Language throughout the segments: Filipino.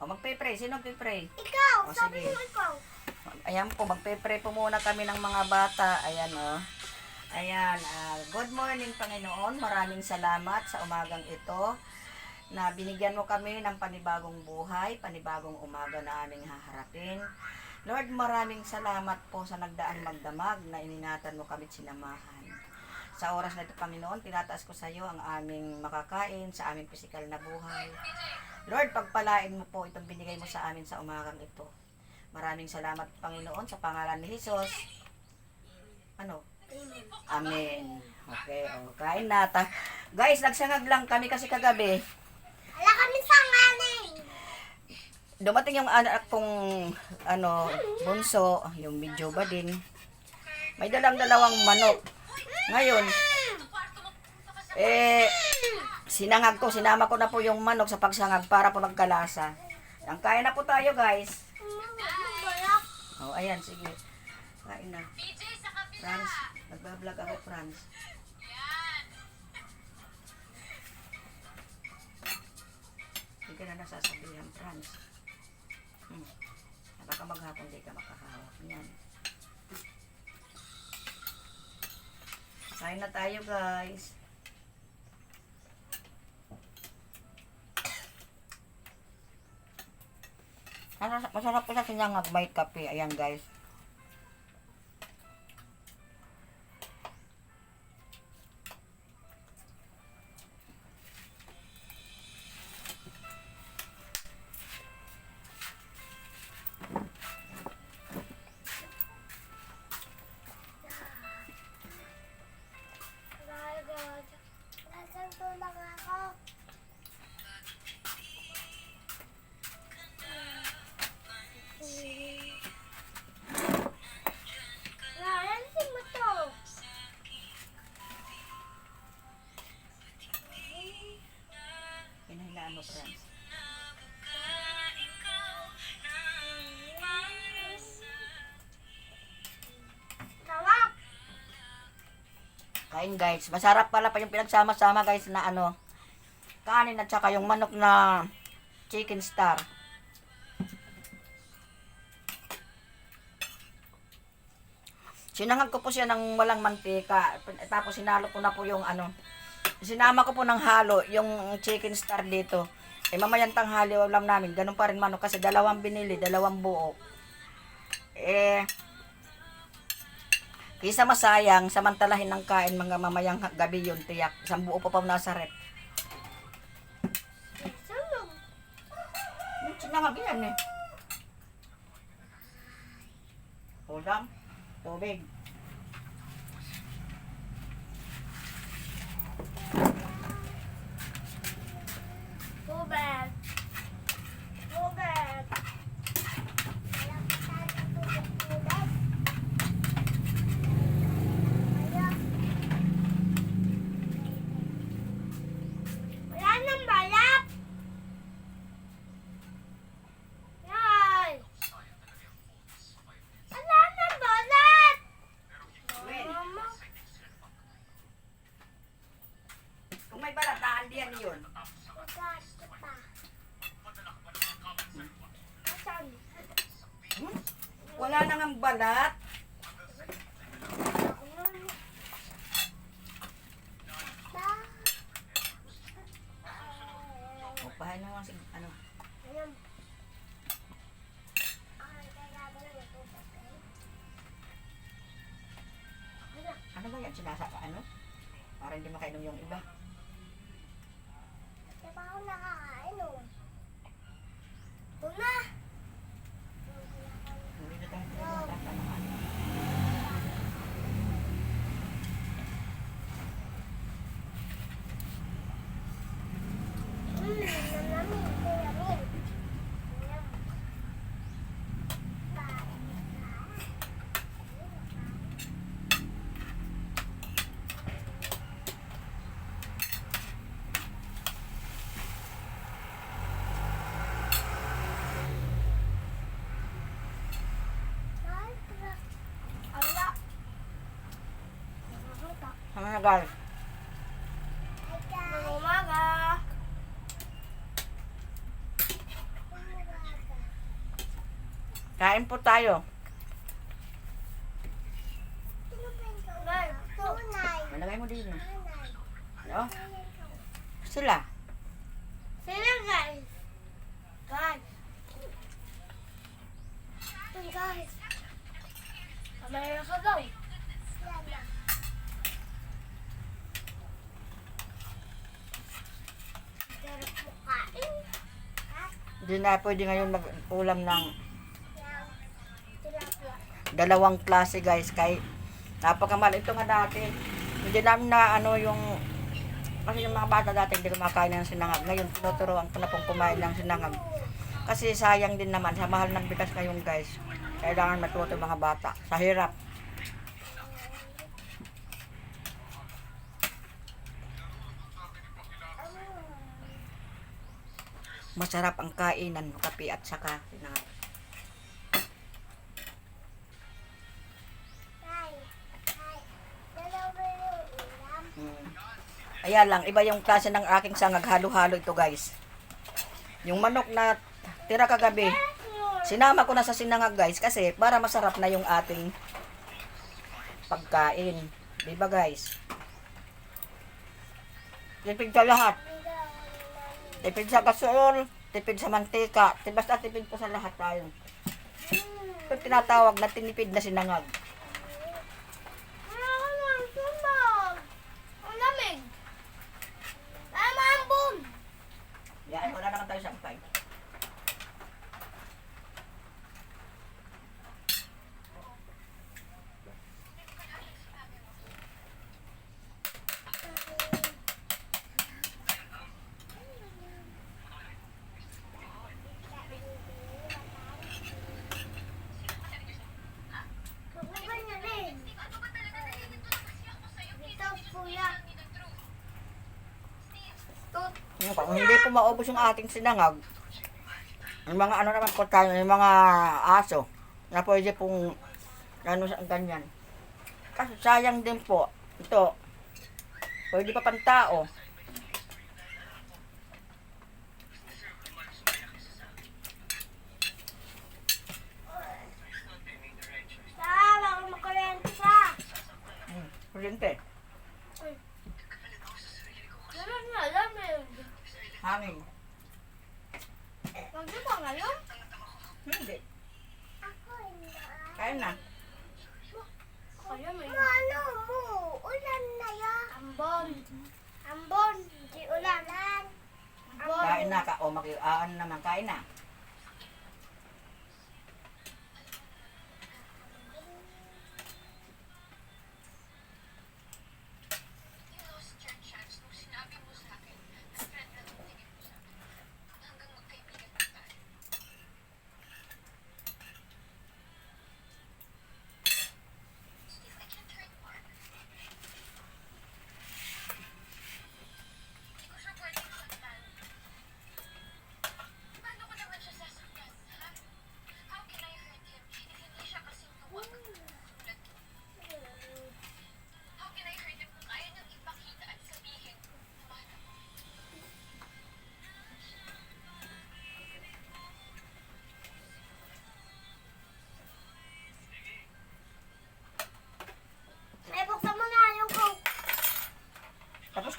O, magpe-pray. Sino magpe-pray? Ikaw, O, sabi sige. mo ikaw. Ayan po, magpe-pray po muna kami ng mga bata. Ayan, oh. Ayan, ah, good morning Panginoon. Maraming salamat sa umagang ito na binigyan mo kami ng panibagong buhay, panibagong umaga na aming haharapin. Lord, maraming salamat po sa nagdaan magdamag na iningatan mo kami sinamahan. Sa oras na ito, Panginoon, tinataas ko sa iyo ang aming makakain sa aming pisikal na buhay. Lord, pagpalain mo po itong binigay mo sa amin sa umagang ito. Maraming salamat, Panginoon, sa pangalan ni Jesus. Ano? Amen. Okay, o, kain na. Ta- Guys, nagsangag lang kami kasi kagabi. Ala kami sa nganing. Dumating yung anak kong, ano, bunso, yung medyo ba din. May dalang dalawang manok. Ngayon, eh, sinangag ko, sinama ko na po yung manok sa pagsangag para po nagkalasa. Ang kain na po tayo, guys. Oh, ayan, sige. Kain na. Franz, nagbablog ako, Franz. Hindi ka na nasasabihan, Franz. Hmm. Baka maghapon di ka makakahawak niyan. Kain na tayo, guys. Masarap, po sa sinangag may kape. Ayan, guys. Kain guys. Masarap pala pa yung pinagsama-sama guys na ano. Kanin at saka yung manok na chicken star. Sinangag ko po siya ng walang mantika. Tapos sinalo ko na po yung ano. Sinama ko po ng halo yung chicken star dito. Eh mamayang tanghali alam namin. Ganun pa rin manok kasi dalawang binili, dalawang buo. Eh, Kisa masayang, samantalahin ng kain mga mamayang gabi yun, tiyak. Isang buo pa pa nasa rep. Sinangag yan eh. Ulam, tubig. Tubig. Tubig. Wala nang balak. Yan. Wala nang balak. Mama. Kung may balataan diyan yun. Hmm? Wala nang ang balat. O, pahay na lang si, ano. Ano ba yan? Sinasa ano? Para hindi makainom yung iba. Hindi na tayo pinagtataka ng ano. Ano na guys? Kain po tayo. Malagay mo din. Tunay. No? Sila. Sino guys? Guys. Guys. Kamera ka daw. Sarap mo kain. Ha? Hindi na pwede ngayon mag-ulam ng dalawang klase guys. Kay napakamahal. Ito nga dati. Hindi namin na ano yung kasi yung mga bata dati hindi kumakain ng sinangag. Ngayon tinuturoan ko na pong kumain ng sinangag. Kasi sayang din naman sa mahal ng bigas ngayon guys. Kailangan matuto mga bata. Sa hirap. Masarap ang kainan, kape at saka sinangag. Tay. Tay. Dalawa yung ulam. Mm. Ayan lang, iba yung klase ng aking sangag. Halo-halo ito guys. Yung manok na tira kagabi, sinama ko na sa sinangag guys kasi para masarap na yung ating pagkain. Di ba guys? Tipid sa lahat. Tipid sa gasol, tipid sa mantika, tipid basta tipid po sa lahat tayo. Ito tinatawag na tinipid na sinangag. Ano lang, sunog. Ang lamig. Tama ang boom. Yan, wala naman tayo sampay. Kapag niya rin. Dito, kuya. Tut. Yung Kung hindi po maubos yung ating sinangag, yung mga ano naman po tayo, yung mga aso, na pwede pong ano sa ganyan. Kasi sayang din po, ito, pwede pa pang tao. Tama, kung makuryente ka. Hmm, kuryente, Ganun nga, lamig. Hangin. Niyo ba ngayon? Hindi, Ako kain na. Kaya may... Ano mo? Ulan na yan. Ambon. Ambon. Di. Ambon. Kain na ka, o mag ah, naman, kain na.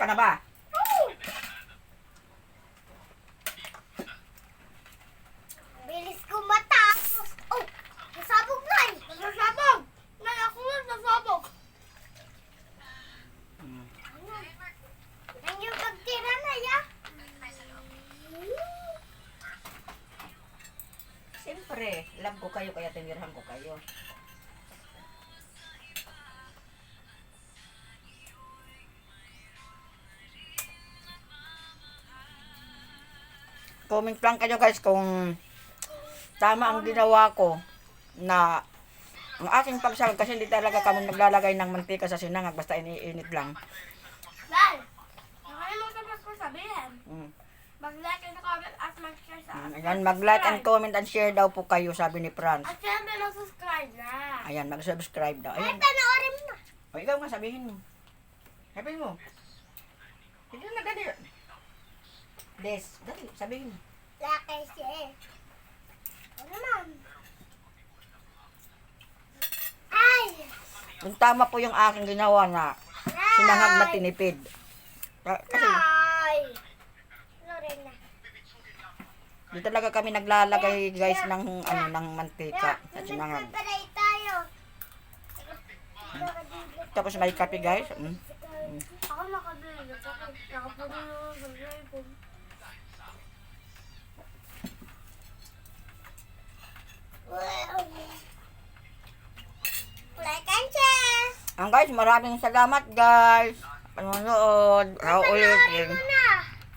Ka na ba? Bilis ko matapos. Oh, nasabog na eh. Nasabog. Nay, ako nga nasabog. Hmm. Yan yung pagtira na ya. Siyempre, love ko kayo, kaya tinirhan ko kayo. Comment lang kayo guys kung tama ang ginawa ko na ang aking pagsahog kasi hindi talaga kami naglalagay ng mantika sa sinangag basta iniinit lang. Dal, nakalimutan mo ko sabihin. Mm. Mag-like and comment at mag-share sa Mm, Ayan, mag-like and comment and share daw po kayo, sabi ni Franz. At syempre, mag-subscribe na. Ayan, mag-subscribe daw. Ay, Ayan. panoorin mo na. O, ikaw nga, sabihin mo. Sabihin mo. Hindi na, dali. Des, dali, sabihin mo. Laki siya eh. Ano ma'am? Ay! Yung tama po yung aking ginawa na sinangag na tinipid. Ka- Kasi Ay! Ano Lorena. di talaga kami naglalagay guys ng ano ng mantika sa sinangag. Tapos may kape guys. Mm. Ako makabili. Ako- Ako po subscribe. Like and share. Ang guys, maraming salamat guys. Panonood. Panoorin mo